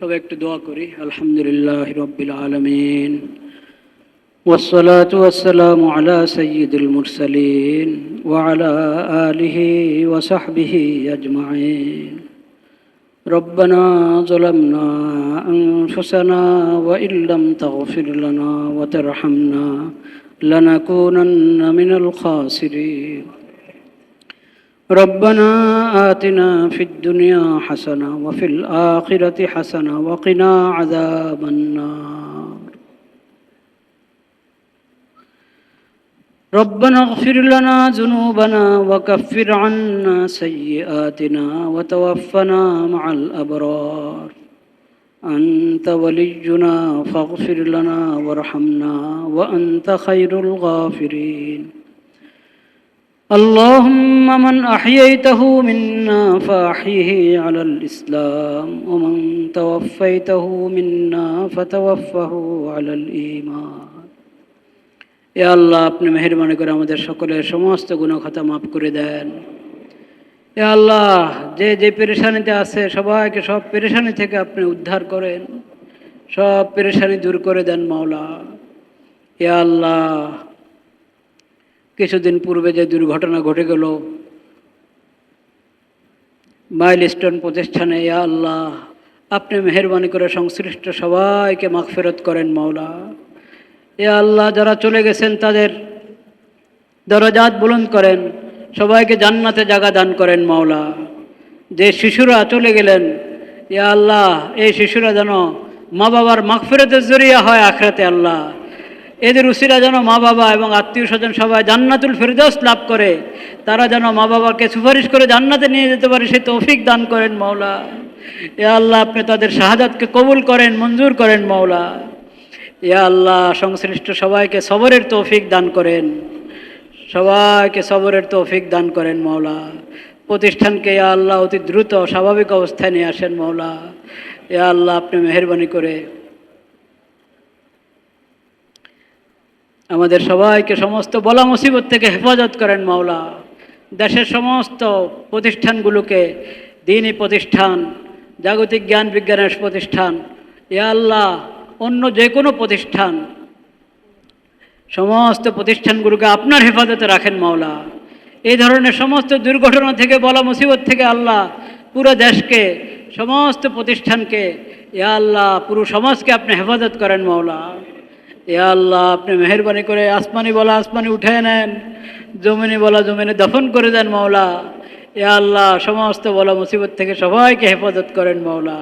সবাই একটু দোয়া করি আলহামদুলিল্লাহ রব্বিল আলমিন والصلاة والسلام على سيد المرسلين وعلى آله وصحبه أجمعين ربنا ظلمنا أنفسنا وإن لم تغفر لنا وترحمنا لنكونن من الخاسرين ربنا آتنا في الدنيا حسنة وفي الآخرة حسنة وقنا عذاب النار. ربنا اغفر لنا ذنوبنا وكفر عنا سيئاتنا وتوفنا مع الأبرار. أنت ولينا فاغفر لنا وارحمنا وأنت خير الغافرين. اللهم من أحييته منا فأحيه على الإسلام ومن توفيته منا فتوفه على الإيمان এ আল্লাহ আপনি মেহরবানি করে আমাদের সকলের সমস্ত গুণখাতা মাফ করে দেন এ আল্লাহ যে যে পেরেশানিতে আছে সবাইকে সব পেরেশানি থেকে আপনি উদ্ধার করেন সব পেরেশানি দূর করে দেন মাওলা এ আল্লাহ কিছুদিন পূর্বে যে দুর্ঘটনা ঘটে গেল মাইল স্টোন প্রতিষ্ঠানে, ইয়া আল্লাহ, আপনি মেহরবানি করে সংশ্লিষ্ট সবাইকে মাগফেরত করেন, মাওলা। এ আল্লাহ, যারা চলে গেছেন, তাদের দরজাত বুলন্দ করেন, সবাইকে জান্নাতে জায়গা দান করেন, মাওলা। যে শিশুরা চলে গেলেন, ইয়া আল্লাহ, এই শিশুরা যেন মা বাবার মাগফেরতের জরিয়া হয় আখরাতে, আল্লাহ। এদের উসিরা যেন মা বাবা এবং আত্মীয় স্বজন সবাই জান্নাতুল ফেরদৌস লাভ করে, তারা যেন মা বাবাকে সুপারিশ করে জান্নাতে নিয়ে যেতে পারে সে তৌফিক দান করেন মাওলা। এ আল্লাহ, আপনি তাদের শাহাদাতকে কবুল করেন, মঞ্জুর করেন মাওলা। এ আল্লাহ, সংশ্লিষ্ট সবাইকে সবরের তৌফিক দান করেন। সবাইকে সবরের তৌফিক দান করেন মাওলা। প্রতিষ্ঠানকে আল্লাহ, অতি দ্রুত, স্বাভাবিক অবস্থায় নিয়ে আসেন মাওলা। এ আল্লাহ, আপনি মেহরবানি করে আমাদের সবাইকে সমস্ত বলা মুসিবত থেকে হেফাজত করেন মাওলা। দেশের সমস্ত প্রতিষ্ঠানগুলোকে দিনই প্রতিষ্ঠান, জাগতিক জ্ঞান বিজ্ঞানের প্রতিষ্ঠান এ আল্লাহ, অন্য যে কোনো প্রতিষ্ঠান, সমস্ত প্রতিষ্ঠানগুলোকে আপনার হেফাজতে রাখেন মাওলা। এই ধরনের সমস্ত দুর্ঘটনা থেকে, বলা মুসিবত থেকে আল্লাহ পুরো দেশকে, সমস্ত প্রতিষ্ঠানকে এ আল্লাহ, পুরো সমাজকে আপনি হেফাজত করেন মাওলা। এ আল্লাহ, আপনি মেহরবানি করে আসমানি বলা আসমানি উঠে নেন, জমিনি বলা জমিনে দফন করে দেন মাওলা। এ আল্লাহ, সমস্ত বলা মুসিবত থেকে সবাইকে হেফাজত করেন মাওলা।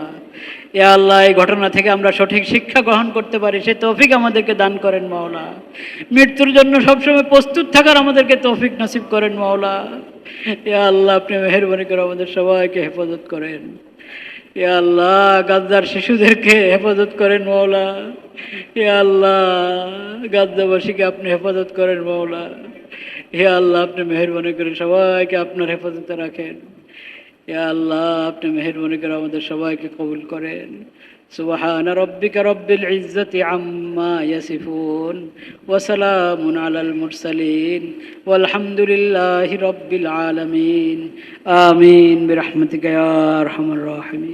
এ আল্লাহ, এই ঘটনা থেকে আমরা সঠিক শিক্ষা গ্রহণ করতে পারি সে তৌফিক আমাদেরকে দান করেন মাওলা। মৃত্যুর জন্য সবসময় প্রস্তুত থাকার আমাদেরকে তৌফিক নসিব করেন মাওলা। এ আল্লাহ, আপনি মেহরবানি করে আমাদের সবাইকে হেফাজত করেন। এ আল্লাহ গাদ্দার শিশুদেরকে হেফাজত করেন মাওলা এ আল্লাহ গাদ্দাবাসীকে আপনি হেফাজত করেন মাওলা হে আল্লাহ আপনি মেহরবানি করে সবাইকে আপনার হেফাজতে রাখেন হে আল্লাহ আপনি মেহরবানি করে আমাদের সবাইকে কবুল করেন سبحان ربك رب العزة عما يصفون وسلام على المرسلين والحمد لله رب العالمين آمين برحمتك يا أرحم الراحمين